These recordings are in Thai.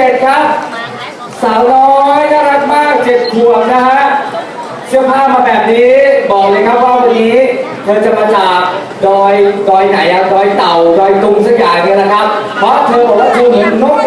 เจ็ดครับ สาวน้อยน่ารักมากเจ็ดขวบนะฮะเสื้อผ้ามาแบบนี้บอกเลยครับว่าวันนี้เธอจะมาจากดอยดอยไหนอะดอยเต่าดอยตุงสักอย่างเนี่ยนะครับ เพราะเธอบอกว่าเธอเหมือนนก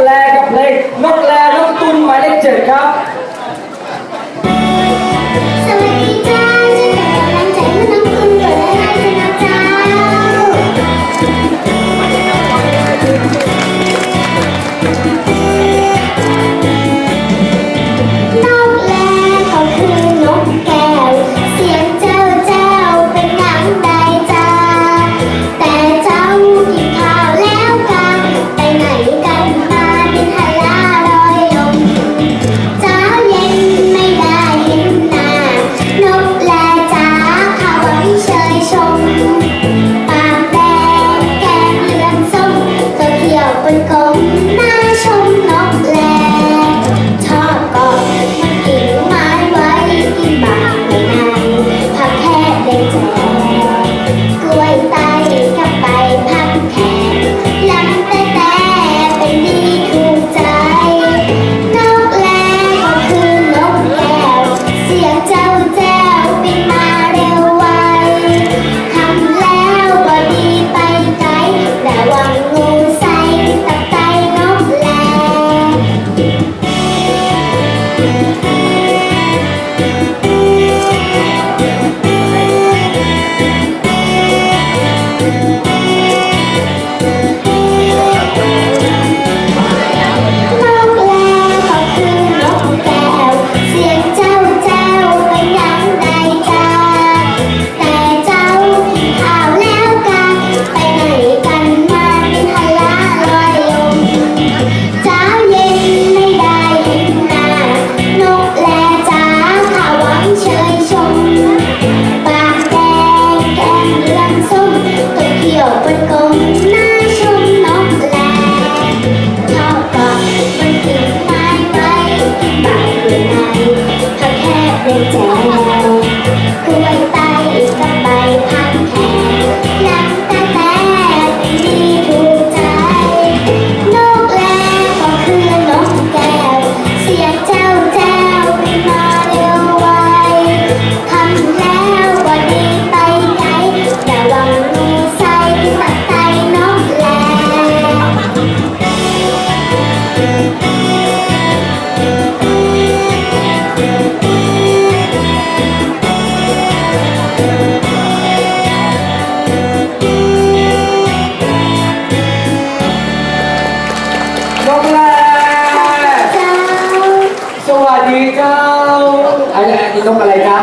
นนี้อันนี้นกอะไรจ๊ะ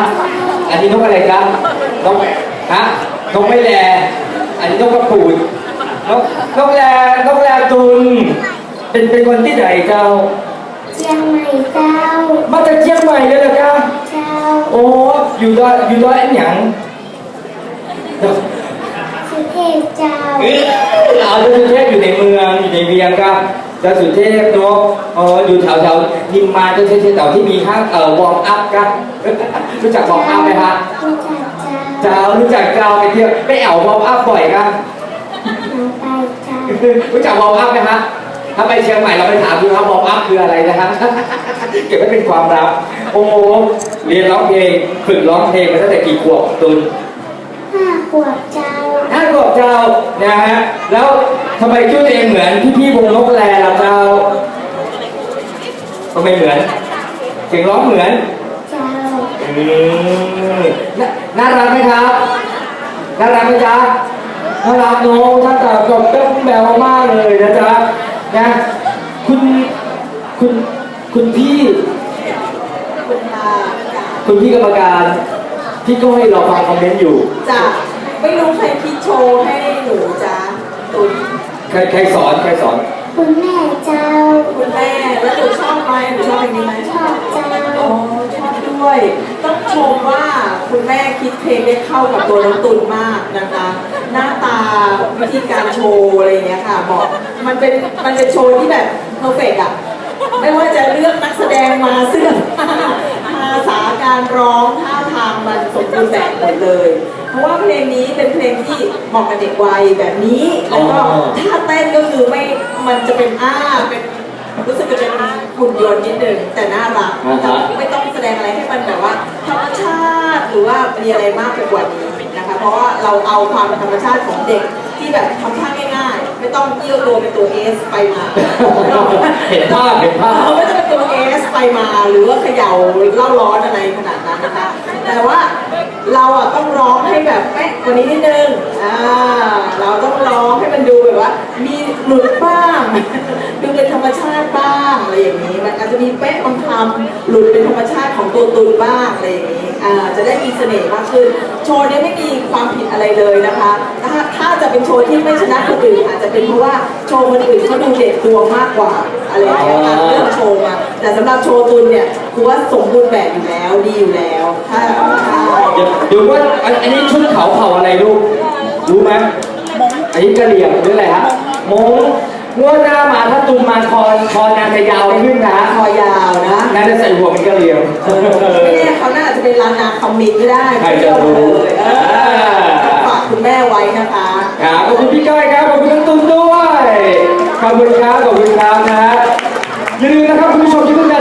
อันนี้นกอะไรจ๊ะนกฮะ นกไม่แล อันนี้นกกระปูด นกนกแลนกแลตุน เป็นเป็นคนที่ไหนเจ้าเชียงใหม่เจ้า มาจากเชียงใหม่เลยเหรอครับเจ้า โอ้อยู่ดอยอยู่ดอยอันหยังสุเทพเจ้าเอ้ยเอาเจ้าสุเทพอยู่ในเมืองอยู่ในเวียงครับเจ้าสุเทพเนาะอ๋ออยู่แถวแถวนิมมานเจ้าสุเทพแถวที่มีห้างเอ่อวอร์มอัพกันรู้จักวอร์มอัพไหมฮะรู้จักเจ้าเจ้ารู้จักเจ้าไปเที่ยวไปแอววอร์มอัพบ่อยครับน้องไปเจ้ารู้จักวอร์มอัพไหมฮะถ้าไปเชียงใหม่เราไปถามดูครับวอร์มอัพคืออะไรนะฮะเก็บไว้เป็นความลับโอ้โหเรียนร้องเพลงฝึกร้องเพลงมาตั้งแต่กี่ขวบตุนห้าขวบเจ้าห้าขวบเจ้านะฮะแล้ว ทำไมชื่อตัวเองเหมือนพี่พี่ๆวงนกแลล่ะเจ้าทำไมเหมือนเสียงร้องเหมือนเจ้าอืมน่าน่ารักไหมครับ น่ารักไหมจ๊ะน่ารักเน้องท่านตาจบก็แบวมากเลยนะจ๊ะนะคุณคุณคุณพี่ คุณพี่กรรมการที่ก็ให้เราฟังคอมเมนต์อยู่จะไม่รู้ใครคิดโชว์ให้หนูจ้าตุน ใครใครสอนใครสอนคุณแม่เจ้า คุณแม่แล้วหนูชอบไหมหนูชอบเพลงนี้ไหมชอบเจ้าอ๋อชอบด้วย ต้องชมว่าคุณแม่คิดเพลงได้เข้ากับตัวน้องตุนมากนะคะ หน้าตาวิธีการโชว์อะไรอย่างเงี้ยค่ะบอกมันเป็นมันเป็นโชว์ที่แบบเพอร์เฟกอะไม่ว่าจะเลือกนักแสดงมาเสื้อผ้าภาษาการร้องท่าทางมันสมบูรณ์แบบหมดเลยเพ ราะว่าเพลงนี้เป็นเพลงที่เหมาะกับเด็กวัยแบบนี้แล้วก็อ๋อท่าเต้นก็คือไม่มันจะเป็นอ้าเป็นรู้สึกจะเป็นหุ่นยนต์นิดนึงแต่น่ารักอ่าฮะไม่ต้องแสดงอะไรให้มันแบบว่าธรรมชาติหรือว่ามีอะไรมากไปกว่านี้นะคะ เพราะว่าเราเอาความธรรมชาติของเด็กที่แบบทำท่าง่ายๆ ไม่ต้องเอี้ยวตัวเป็นตัวเอสไปมาเห็นภาพเห็นภาพออไม่ต้องเป็นตัวเอสไปมาหรือว่าเขย่าเล่าร้อนอะไร ขนาดนั้นนะคะ แต่ว่าเราอะต้องร้องให้แบบแป๊ะกว่านี้นิดนึงอ่าเราต้องร้องให้มันดูแบบว่า มีหลุดบ้าง ดูเป็นธรรมชาติบ้างอะไรอย่างนี้ จจะมีเป๊ะบางคำหลุดเป็นธรรมชาติของตัวตุนบ้างอะไรอย่างนี้อ่าจะได้มีเสน่ห์มากขึ้น โชว์เนี้ไม่มีความผิดอะไรเลยนะคะถ้าถ้าจะเป็นโชว์ที่ไม่ชนะคนอื่นอาจจะเป็นเพราะว่าโชว์คนอื่นเขาดูเด็ดดวงมากกว่าอะไรอย่างเงี้ยการเลือกโชว์มาแต่สำหรับโชว์ตุนเนี่ยคือว่าสมบูรณ์แบบอยู่แล้วดีอยู่แล้วถ้าใช่เดี๋ยวเดี๋ยวว่าอันอันนี้ชุดเขาเผ่าอะไรลูกรู้ไหมอันนี้กะเหรี่ยงหรืออะไรฮะมง งวดหน้ามาถ้าตุมมาคอคอนางจะยาวขึ้นนะคอยาวนะนาาจะใส่หัวเป็นกระเหลี่ยม ไม่แน่เขาน่าจะเป็นร้านนาคอมมิตก็ได้ใครจะรู้ฝากคุณแม่ไว้นะคะครับขอบคุณพี่ก้อยครับขอบคุณน้องตุ้มด้วย ขอบคุณครับขอบคุณครับนะฮะอย่าลืมนะครับคุณผู้ชมที่เพิ่ง